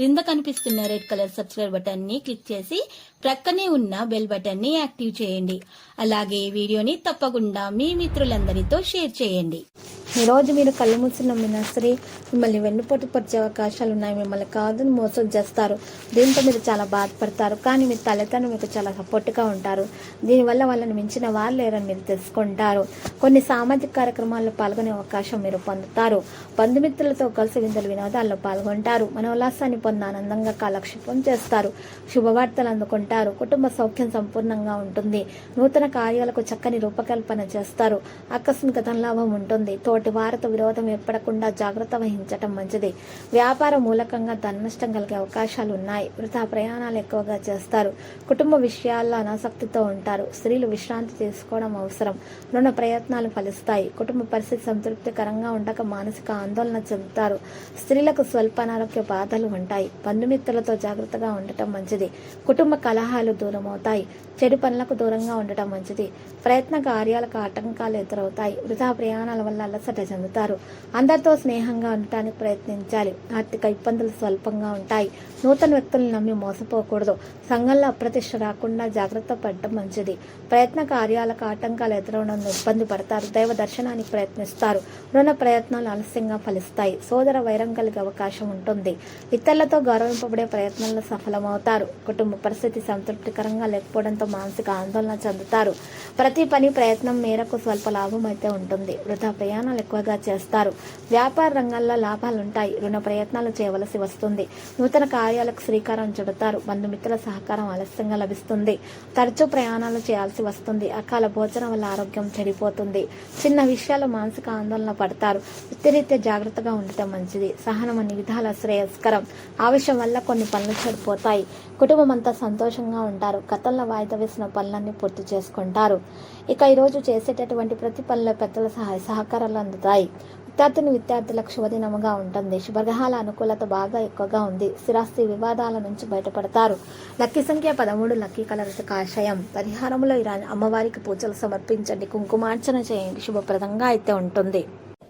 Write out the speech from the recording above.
క్రింద కనిపిస్తున్న red colour subscribe బటన్ని క్లిక్ చేసి ప్రక్కనే ఉన్న బెల్ బటన్ని యాక్టివ్ చేయండి. అలాగే ఈ వీడియోని తప్పకుండా మీ మిత్రులందరితో షేర్ చేయండి. ఈ రోజు మీరు కళ్ళు మూసి నమ్మిన సరే మిమ్మల్ని వెన్నుపోటు పరిచే అవకాశాలు ఉన్నాయి. మిమ్మల్ని కాదని మోసం చేస్తారు. దీంతో మీరు చాలా బాధపడతారు. కానీ మీ తల్లిదండ్రులు మీకు చాలా సపోర్ట్గా ఉంటారు. దీనివల్ల వాళ్ళని మించిన వాళ్ళు లేరని మీరు తెలుసుకుంటారు. కొన్ని సామాజిక కార్యక్రమాల్లో పాల్గొనే అవకాశం మీరు పొందుతారు. బంధుమిత్రులతో కలిసి విందుల వినోదాల్లో పాల్గొంటారు. మనోల్లాసాన్ని కొన్ని ఆనందంగా కాలక్షేపం చేస్తారు. శుభవార్తలు అందుకుంటారు. కుటుంబ సౌఖ్యం సంపూర్ణంగా ఉంటుంది. నూతన కార్యాలకు చక్కని రూపకల్పన చేస్తారు. ఆకస్మిక ధనలాభం ఉంటుంది. తోటి వారితో విరోధం ఏర్పడకుండా జాగ్రత్త వహించటం మంచిది. వ్యాపార మూలకంగా ధన నష్టం కలిగే అవకాశాలు ఉన్నాయి. వృధా ప్రయాణాలు ఎక్కువగా చేస్తారు. కుటుంబ విషయాల్లో అనాసక్తితో ఉంటారు. స్త్రీలు విశ్రాంతి తీసుకోవడం అవసరం. రుణ ప్రయత్నాలు ఫలిస్తాయి. కుటుంబ పరిస్థితి సంతృప్తికరంగా ఉండక మానసిక ఆందోళన చెందుతారు. స్త్రీలకు స్వల్ప అనారోగ్య బాధలు ఉంటాయి బంధుమిత్రులతో జాగ్రత్తగా ఉండటం మంచిది. కుటుంబ కలహాలు దూరం అవుతాయి చెడు పనులకు దూరంగా ఉండటం మంచిది. ప్రయత్న కార్యాలకు ఆటంకాలు ఎదురవుతాయి. వృధా ప్రయాణాల వల్ల అలసట చెందుతారు. అందరితో స్నేహంగా ఉండటానికి ప్రయత్నించాలి. ఆర్థిక ఇబ్బందులు స్వల్పంగా ఉంటాయి. నూతన వ్యక్తులను నమ్మి మోసపోకూడదు. సంఘంలో అప్రతిష్ట రాకుండా జాగ్రత్త పడటం మంచిది. ప్రయత్న కార్యాలకు ఆటంకాలు ఎదురవడం ఇబ్బంది పడతారు. దైవ దర్శనానికి ప్రయత్నిస్తారు. రుణ ప్రయత్నాలు ఆలస్యంగా ఫలిస్తాయి. సోదర వైరం కలిగే అవకాశం ఉంటుంది. ఇతరుల ఇతరులతో గౌరవింపబడే ప్రయత్నంలో సఫలమవుతారు. కుటుంబ పరిస్థితి సంతృప్తికరంగా లేకపోవడంతో మానసిక ఆందోళన చెందుతారు. ప్రతి పని ప్రయత్నం మేరకు స్వల్ప లాభం అయితే ఉంటుంది. వృధా ప్రయాణాలు ఎక్కువగా చేస్తారు. వ్యాపార రంగాల్లో లాభాలుంటాయి. రుణ ప్రయత్నాలు చేయవలసి వస్తుంది. నూతన కార్యాలకు శ్రీకారం చుడతారు. బంధుమిత్రుల సహకారం ఆలస్యంగా లభిస్తుంది. తరచూ ప్రయాణాలు చేయాల్సి వస్తుంది. అకాల భోజనం వల్ల ఆరోగ్యం చెడిపోతుంది. చిన్న విషయాలు మానసిక ఆందోళన పడతారు. వృత్తిరీత్యా జాగ్రత్తగా ఉండటం మంచిది. సహనం అన్ని విధాల శ్రేయస్కరం. ఆవేశం వల్ల కొన్ని పనులు చెడిపోతాయి. కుటుంబం అంతా సంతోషంగా ఉంటారు. గతంలో వాయిదా వేసిన పనులన్నీ పూర్తి చేసుకుంటారు. ఇక ఈరోజు చేసేటటువంటి ప్రతి పనిలో పెద్దల సహాయ సహకారాలు అందుతాయి. విద్యార్థిని విద్యార్థులకు శుభదినముగా ఉంటుంది. శుభగ్రహాల అనుకూలత బాగా ఎక్కువగా ఉంది. స్థిరాస్తి వివాదాల నుంచి బయటపడతారు. లక్కీ సంఖ్య పదమూడు లక్కీ కలర్ కాషాయం పరిహారంలో ఇరాని అమ్మవారికి పూజలు సమర్పించండి. కుంకుమార్చన చేయండి. శుభప్రదంగా అయితే ఉంటుంది.